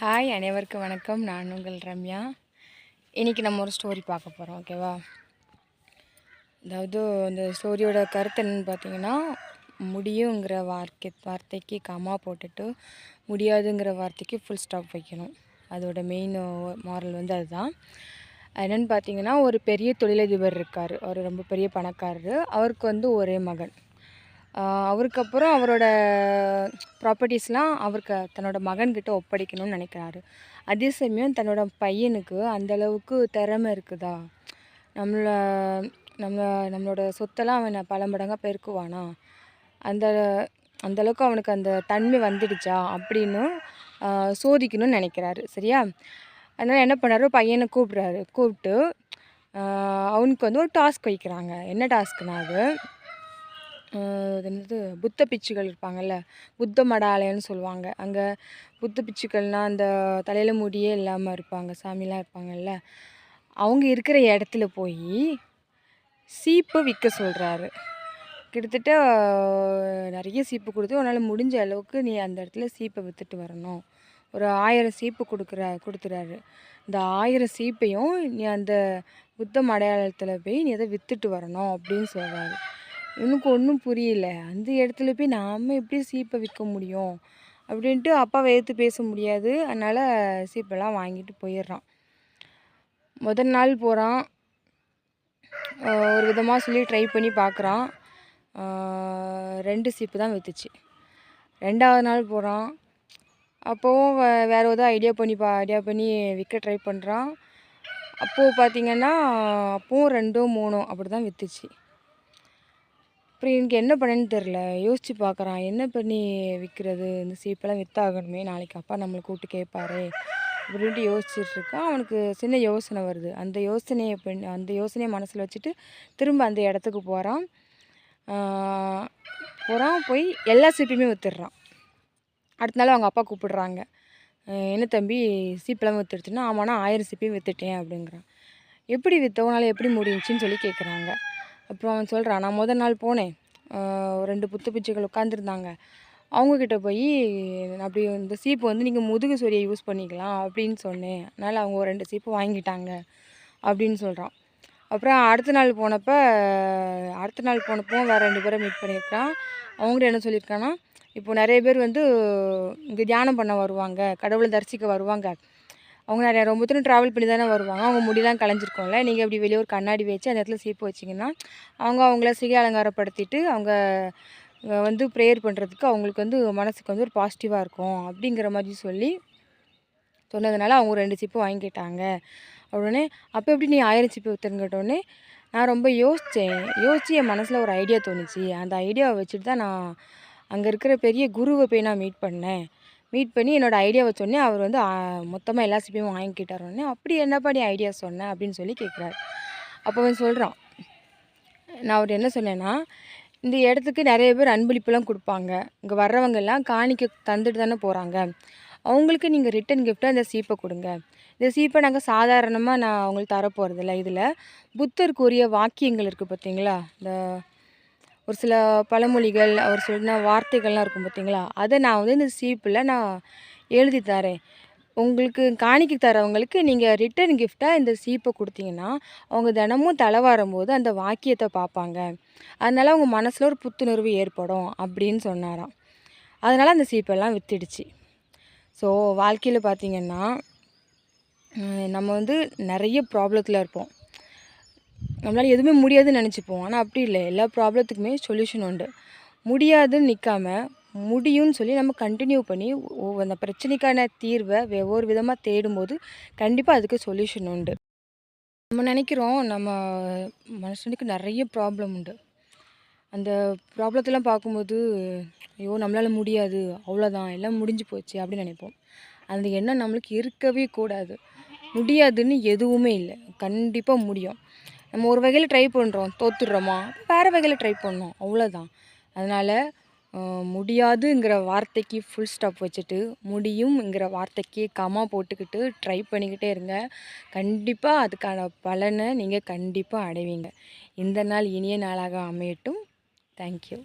Hi அனைவருக்கும் வணக்கம். நான் உங்கள் ரம்யா. இன்றைக்கி நம்ம ஒரு ஸ்டோரி பார்க்க போகிறோம் ஓகேவா அதாவது அந்த ஸ்டோரியோட கருத்து என்னென்னு பார்த்தீங்கன்னா முடியுங்கிற வார்த்தை வார்த்தைக்கு கமா போட்டுட்டு முடியாதுங்கிற வார்த்தைக்கு ஃபுல் ஸ்டாப் வைக்கணும். அதோட மெயின் மாரல் வந்து அதுதான். என்னென்னு பார்த்தீங்கன்னா ஒரு பெரிய தொழிலதிபர் இருக்கார். அவர் ரொம்ப பெரிய பணக்காரர். அவருக்கு வந்து ஒரே மகன். அவருக்கு அப்புறம் அவரோட ப்ராப்பர்ட்டிஸ்லாம் அவருக்கு தன்னோட மகன்கிட்ட ஒப்படைக்கணும்னு நினைக்கிறாரு. அதே சமயம் தன்னோட பையனுக்கு அந்தளவுக்கு திறமை இருக்குதா? நம்மளை நம்ம நம்மளோட சொத்தெல்லாம் அவனை பல மடங்காக பெருக்குவானா? அந்த அந்தளவுக்கு அவனுக்கு அந்த தன்மை வந்துடுச்சா? அப்படின்னு சோதிக்கணும்னு நினைக்கிறாரு. சரியா? அதனால் என்ன பண்ணாரு? பையனை கூப்பிட்றாரு. கூப்பிட்டு அவனுக்கு வந்து ஒரு டாஸ்க் வைக்கிறாங்க. என்ன டாஸ்க்னா அது? என்னது? புத்த பிச்சுகள் இருப்பாங்கல்ல? புத்த மடாலயம்னு சொல்லுவாங்க. அங்கே புத்த பிச்சுக்கள்னால் அந்த தலையில் முடியே இல்லாமல் இருப்பாங்க. சாமிலாம் இருப்பாங்கல்ல? அவங்க இருக்கிற இடத்துல போய் சீப்பு விற்க சொல்கிறாரு கிட்டத்தட்ட நிறைய சீப்பு கொடுத்து உன்னால் முடிஞ்ச அளவுக்கு நீ அந்த இடத்துல சீப்பை விற்றுட்டு வரணும். ஒரு ஆயிரம் சீப்பு கொடுக்குற கொடுத்துறாரு. இந்த ஆயிரம் சீப்பையும் நீ அந்த புத்த மடையாளத்தில் போய் நீ அதை விற்றுட்டு வரணும் அப்படின்னு சொல்கிறாரு எனக்கு ஒன்றும் புரியல. அந்த இடத்துல போய் நாம் எப்படி சீப்பை விற்க முடியும்? அப்படின்ட்டு அப்பாவை எதிர்த்து பேச முடியாது. அதனால் சீப்பெல்லாம் வாங்கிட்டு போயிடுறான். முதல் நாள் போகிறான் ஒரு விதமாக சொல்லி ட்ரை பண்ணி பார்க்குறான் ரெண்டு சீப்பு தான் விற்றுச்சு ரெண்டாவது நாள் போகிறான் அப்போவும் வேறு ஏதோ ஐடியா பண்ணி பா ஐடியா பண்ணி விற்க ட்ரை பண்ணுறான் அப்போது பார்த்திங்கன்னா அப்போவும் ரெண்டோ மூணோ அப்படி தான் விற்றுச்சு அப்புறம் எனக்கு என்ன பண்ணேன்னு தெரில யோசித்து பார்க்குறான் என்ன பண்ணி விற்கிறது இந்த சீப்பெல்லாம் விற்றாகணுமே நாளைக்கு அப்பா நம்மளை கூப்பிட்டு கேட்பாரே அப்படின்ட்டு யோசிச்சுட்ருக்கான் அவனுக்கு சின்ன யோசனை வருது. அந்த யோசனையை பண்ணி அந்த யோசனையை மனசில் வச்சுட்டு திரும்ப அந்த இடத்துக்கு போகிறான் போகிறான் போய் எல்லா சீப்பையுமே விற்றுடுறான் அடுத்த நாள் அவங்க அப்பா கூப்பிடுறாங்க. என்ன தம்பி சீப்பெல்லாம் விற்றுடுச்சுன்னா ஆமாண்ணா ஆயிரம் சீப்பையும் விற்றுட்டேன் அப்படிங்கிறான். எப்படி விற்றவனால எப்படி முடிஞ்சின்னு சொல்லி கேட்குறாங்க அப்புறம் அவன் சொல்கிறான் நான் முதல் நாள் போனேன். ரெண்டு புத்து பிச்சைகள் உட்காந்துருந்தாங்க அவங்கக்கிட்ட போய் அப்படி இந்த சீப்பு வந்து நீங்கள் முதுகு சொரியை யூஸ் பண்ணிக்கலாம் அப்படின்னு சொன்னேன். அதனால் அவங்க ஒரு ரெண்டு சீப்பு வாங்கிட்டாங்க அப்படின்னு சொல்கிறான் அப்புறம் அடுத்த நாள் போனப்போ அடுத்த நாள் போனப்போ வேறு ரெண்டு பேரை மீட் பண்ணியிருக்கான் அவங்களும் என்ன சொல்லியிருக்கான்னா இப்போ நிறைய பேர் வந்து இங்கே தியானம் பண்ண வருவாங்க கடவுளை தரிசிக்க வருவாங்க. அவங்க நிறையா ரொம்ப தூரம் ட்ராவல் பண்ணி தானே வருவாங்க. அவங்க முடியெல்லாம் கலைஞ்சிருக்கோம்ல. நீங்கள் இப்படி வெளியே ஒரு கண்ணாடி வச்சு அந்த இடத்துல சீப்பு வச்சிங்கன்னா அவங்க அவங்கள சிகை அலங்காரப்படுத்திட்டு அவங்க வந்து ப்ரேயர் பண்ணுறதுக்கு அவங்களுக்கு வந்து மனசுக்கு வந்து ஒரு பாசிட்டிவாக இருக்கும் அப்படிங்கிற மாதிரி சொல்லி சொன்னதுனால அவங்க ரெண்டு சிப்பு வாங்கிக்கிட்டாங்க உடனே அப்போ எப்படி நீ ஆயிரம் சிப்பு விற்றுன்னு கேட்டோடனே நான் ரொம்ப யோசித்தேன் யோசித்து என் மனசில் ஒரு ஐடியா தோணுச்சு. அந்த ஐடியாவை வச்சுட்டு தான் நான் அங்கே இருக்கிற பெரிய குருவை போய் நான் மீட் பண்ணேன். மீட் பண்ணி என்னோடய ஐடியாவை சொன்னேன். அவர் வந்து மொத்தமாக எல்லா சிப்பியும் வாங்கிக்கிட்டார் உடனே அப்படி என்னப்பா நீ ஐடியா சொன்னேன் அப்படின்னு சொல்லி கேட்குறாரு. அப்போ அவன் சொல்கிறான் நான் அவர் என்ன சொன்னேன்னா இந்த இடத்துக்கு நிறைய பேர் அன்பளிப்புலாம் கொடுப்பாங்க. இங்கே வர்றவங்க எல்லாம் காணிக்க தந்துட்டு தானே போகிறாங்க அவங்களுக்கு நீங்கள் ரிட்டன் கிஃப்ட்டாக இந்த சீப்பை கொடுங்க. இந்த சீப்பை நாங்கள் சாதாரணமாக நான் அவங்களுக்கு தரப்போகிறதில்ல இதில் புத்தருக்குரிய வாக்கியங்கள் இருக்குது பார்த்தீங்களா இந்த ஒரு சில பழமொழிகள் அவர் சொன்ன வார்த்தைகள்லாம் இருக்கும் பார்த்தீங்களா அதை நான் வந்து இந்த சீப்பில் நான் எழுதி தரேன். உங்களுக்கு காணிக்க தரவங்களுக்கு நீங்கள் ரிட்டர்ன் கிஃப்டாக இந்த சீப்பை கொடுத்தீங்கன்னா அவங்க தினமும் தலை வரும்போது அந்த வாக்கியத்தை பார்ப்பாங்க. அதனால் அவங்க மனசில் ஒரு புத்துணர்வு ஏற்படும் அப்படின்னு சொன்னாராம். அதனால் அந்த சீப்பெல்லாம் விற்றுடுச்சு ஸோ வாழ்க்கையில் பார்த்திங்கன்னா நம்ம வந்து நிறைய ப்ராப்ளத்தில் இருப்போம். நம்மளால் எதுவுமே முடியாதுன்னு நினச்சிப்போம். ஆனால் அப்படி இல்லை. எல்லா ப்ராப்ளத்துக்குமே சொல்யூஷன் உண்டு. முடியாதுன்னு நிற்காம முடியும்னு சொல்லி நம்ம கண்டினியூ பண்ணி அந்த பிரச்சனைக்கான தீர்வை ஒவ்வொரு விதமாக தேடும்போது கண்டிப்பாக அதுக்கு சொல்யூஷன் உண்டு. நம்ம நினைக்கிறோம் நம்ம மனுஷனுக்கு நிறைய ப்ராப்ளம் உண்டு. அந்த ப்ராப்ளத்தெல்லாம் பார்க்கும்போது ஐயோ நம்மளால் முடியாது அவ்வளோதான் எல்லாம் முடிஞ்சு போச்சு அப்படின்னு நினைப்போம். அந்த எண்ணம் நம்மளுக்கு இருக்கவே கூடாது. முடியாதுன்னு எதுவுமே இல்லை. கண்டிப்பாக முடியும். நம்ம ஒரு வகையில் ட்ரை பண்ணுறோம் தோத்துடுறோமா? வேறு வகையில் ட்ரை பண்ணோம் அவ்வளோதான் அதனால் முடியாதுங்கிற வார்த்தைக்கு ஃபுல் ஸ்டாப் வச்சுட்டு முடியும்ங்கிற வார்த்தைக்கு கமா போட்டுக்கிட்டு ட்ரை பண்ணிக்கிட்டே இருங்க. கண்டிப்பாக அதுக்கான பலனை நீங்கள் கண்டிப்பாக அடைவீங்க. இந்த நாள் இனிய நாளாக அமையட்டும். தேங்க்யூ